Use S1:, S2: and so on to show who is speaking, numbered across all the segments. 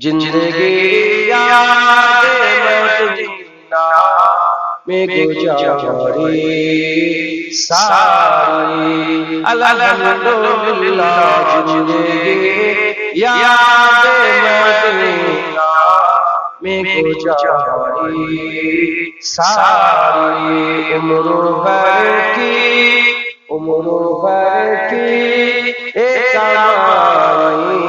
S1: زندگی یاد مدینہ میں گزاری ساری۔ الحمدللہ زندگی یاد مدینہ میں گزاری ساری۔ عمر بھر کی، عمر بھر کی ایک کمائی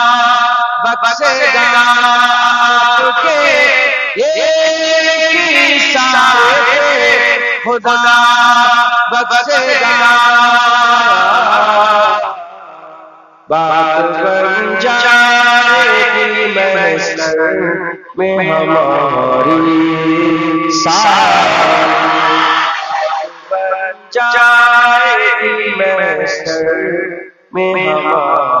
S1: خدا بخشے گا آپ کے خدا بخشے گا۔ بات بن جائے گی محسن میں ہماری ساری۔ جائے گی محشر میں ہماری میں گزاری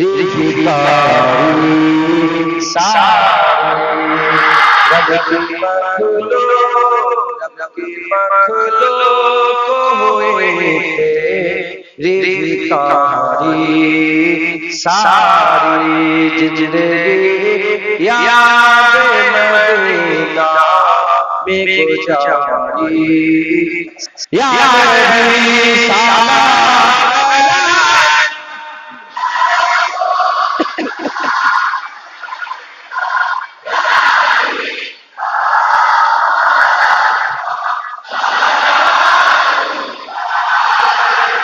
S1: تیری ہداری ساری رب کی مخلوق ہوئے ساری زندگی یاد مدینہ میں گزاری یا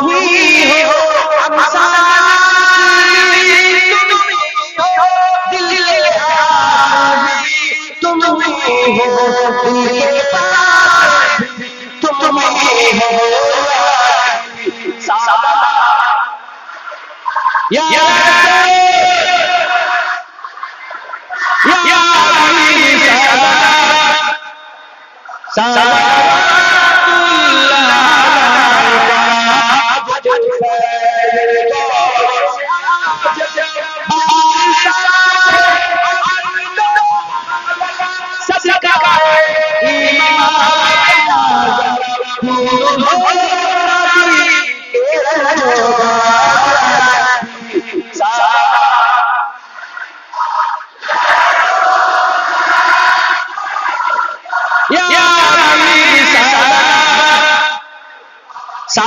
S1: তুমি হো তুমি হো তুমি হো Yeah, yeah. yeah. yeah. yeah. yeah. Ya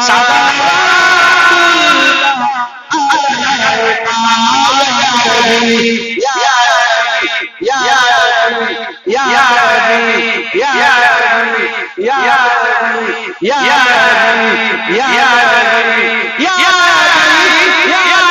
S1: Ya Ya Ya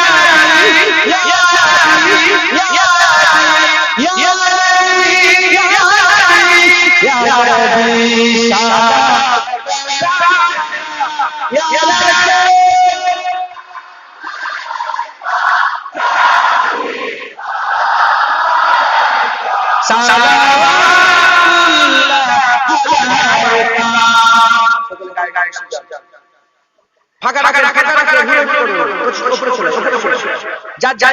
S1: ফাঁকা রাখা রাখা রাখা যা যাই